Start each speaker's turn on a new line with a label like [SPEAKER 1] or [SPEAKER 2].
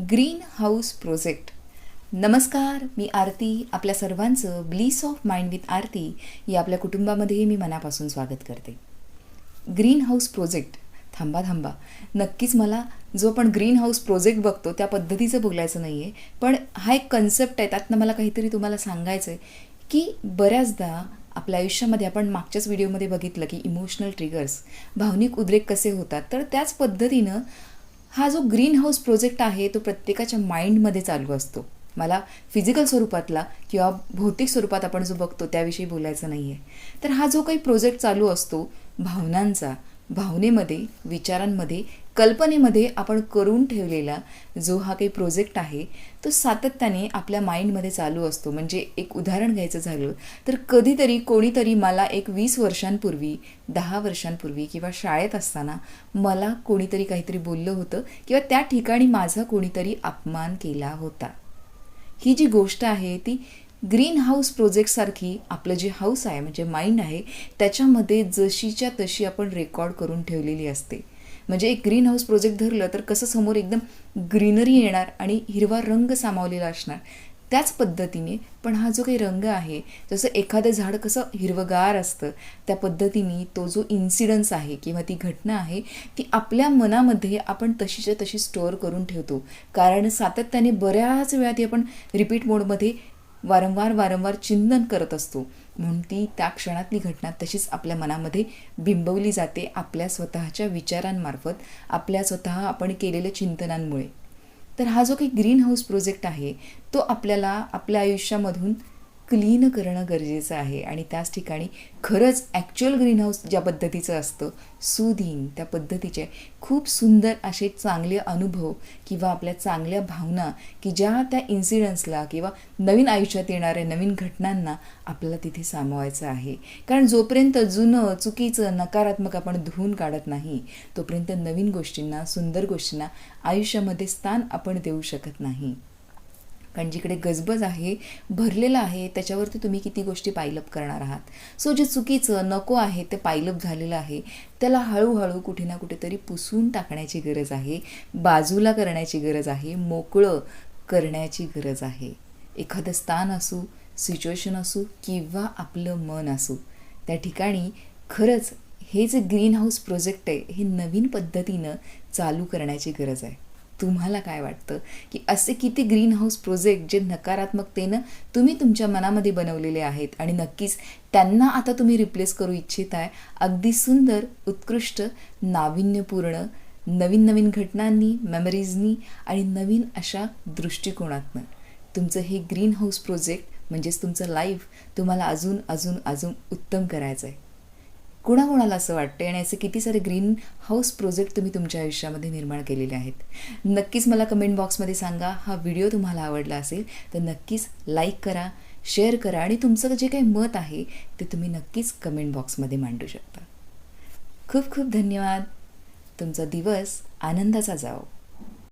[SPEAKER 1] Green house project. नमस्कार मी आरती आपल्या सर्वांचं bliss of mind with Aarti या आपल्या कुटुंबामध्येही मी मनापासून स्वागत करते. Green house project. थांबा थांबा. नक्कीच मला जो आपण ग्रीन हाऊस प्रोजेक्ट बघतो त्या पद्धतीचं बोलायचं नाही आहे पण हा एक कन्सेप्ट आहे त्यातनं मला काहीतरी तुम्हाला सांगायचं आहे की बऱ्याचदा आपल्या आयुष्यामध्ये आपण मागच्याच व्हिडिओमध्ये बघितलं की इमोशनल ट्रिगर्स भावनिक उद्रेक कसे होतात तर त्याच पद्धतीनं हा जो ग्रीन हाऊस प्रोजेक्ट आहे तो प्रत्येकाच्या माइंडमध्ये चालू असतो. मला फिजिकल स्वरूपातला किंवा भौतिक स्वरूपात आपण जो बघतो त्याविषयी बोलायचं नाही आहे तर हा जो काही प्रोजेक्ट चालू असतो भावनांचा भावनेमध्ये विचारांमध्ये कल्पनेमध्ये आपण करून ठेवलेला जो हा काही प्रोजेक्ट आहे तो सातत्याने आपल्या माइंडमध्ये चालू असतो. म्हणजे एक उदाहरण घ्यायचं झालं तर कधीतरी कोणीतरी मला एक वीस वर्षांपूर्वी दहा वर्षांपूर्वी किंवा शाळेत असताना मला कोणीतरी काहीतरी बोललं होतं किंवा त्या ठिकाणी माझा कोणीतरी अपमान केला होता. ही जी गोष्ट आहे ती ग्रीन हाऊस प्रोजेक्टसारखी आपलं जे हाऊस आहे म्हणजे माइंड आहे त्याच्यामध्ये जशीच्या तशी आपण रेकॉर्ड करून ठेवलेली असते. म्हणजे एक ग्रीन हाऊस प्रोजेक्ट धरलं तर कसं समोर एकदम ग्रीनरी येणार आणि हिरवा रंग सामावलेला असणार? त्याच पद्धतीने पण हा जो काही रंग आहे जसं एखादं झाड कसं हिरवगार असतं त्या पद्धतीने तो जो इन्सिडन्स आहे किंवा ती घटना आहे ती आपल्या मनामध्ये आपण तशीच्या तशी स्टोअर करून ठेवतो. कारण सातत्याने बऱ्याच वेळा ती आपण रिपीट मोडमध्ये वारंवार वारंवार चिंतन करत असतो. म्हणून ती त्या क्षणातली घटना तशीच आपल्या मनामध्ये बिंबवली जाते आपल्या स्वतःच्या विचारांमार्फत आपल्या स्वतः आपण केलेल्या चिंतनांमुळे. तर हा जो काही ग्रीन हाऊस प्रोजेक्ट आहे तो आपल्याला आपल्या आयुष्यामधून क्लीन करणं गरजेचं आहे. आणि त्याच ठिकाणी खरंच ॲक्च्युअल ग्रीनहाऊस ज्या पद्धतीचं असतं सुदिंग त्या पद्धतीचे खूप सुंदर असे चांगले अनुभव किंवा आपल्या चांगल्या भावना की ज्या त्या इन्सिडन्सला किंवा नवीन आयुष्यात येणाऱ्या नवीन घटनांना आपल्याला तिथे सामावायचं आहे. कारण जोपर्यंत जुनं चुकीचं नकारात्मक आपण धुवून काढत नाही तोपर्यंत नवीन गोष्टींना सुंदर गोष्टींना आयुष्यामध्ये स्थान आपण देऊ शकत नाही. कारण जिकडे गजबज आहे भरलेलं आहे त्याच्यावरती तुम्ही किती गोष्टी पायलप करणार आहात. सो जे चुकीचं नको आहे ते पायलप झालेलं आहे त्याला हळूहळू कुठे ना कुठेतरी पुसून टाकण्याची गरज आहे बाजूला करण्याची गरज आहे मोकळं करण्याची गरज आहे. एखादं स्थान असू सिच्युएशन असू किंवा आपलं मन असू त्या ठिकाणी खरंच हे जे ग्रीन हाऊस प्रोजेक्ट आहे हे नवीन पद्धतीनं चालू करण्याची गरज आहे. तुम्हाला काय वाटतं? की असे किती ग्रीन हाऊस प्रोजेक्ट जे नकारात्मकतेनं तुम्ही तुमच्या मनामध्ये बनवलेले आहेत आणि नक्कीच त्यांना आता तुम्ही रिप्लेस करू इच्छिताय अगदी सुंदर उत्कृष्ट नाविन्यपूर्ण नवीन नवीन घटनांनी मेमरीजनी आणि नवीन अशा दृष्टिकोनातनं. तुमचं हे ग्रीन हाऊस प्रोजेक्ट म्हणजेच तुमचं लाईफ तुम्हाला अजून अजून अजून उत्तम करायचं आहे कुणाकुणाला असं वाटतं आणि असे किती सारे ग्रीन हाऊस प्रोजेक्ट तुम्ही तुमच्या आयुष्यामध्ये निर्माण केलेले आहेत? नक्कीच मला कमेंट बॉक्समध्ये सांगा. हा व्हिडिओ तुम्हाला आवडला असेल तर नक्कीच लाईक करा शेअर करा आणि तुमचं जे काही मत आहे ते तुम्ही नक्कीच कमेंट बॉक्समध्ये मांडू शकता. खूप खूप धन्यवाद. तुमचा दिवस आनंदाचा जाओ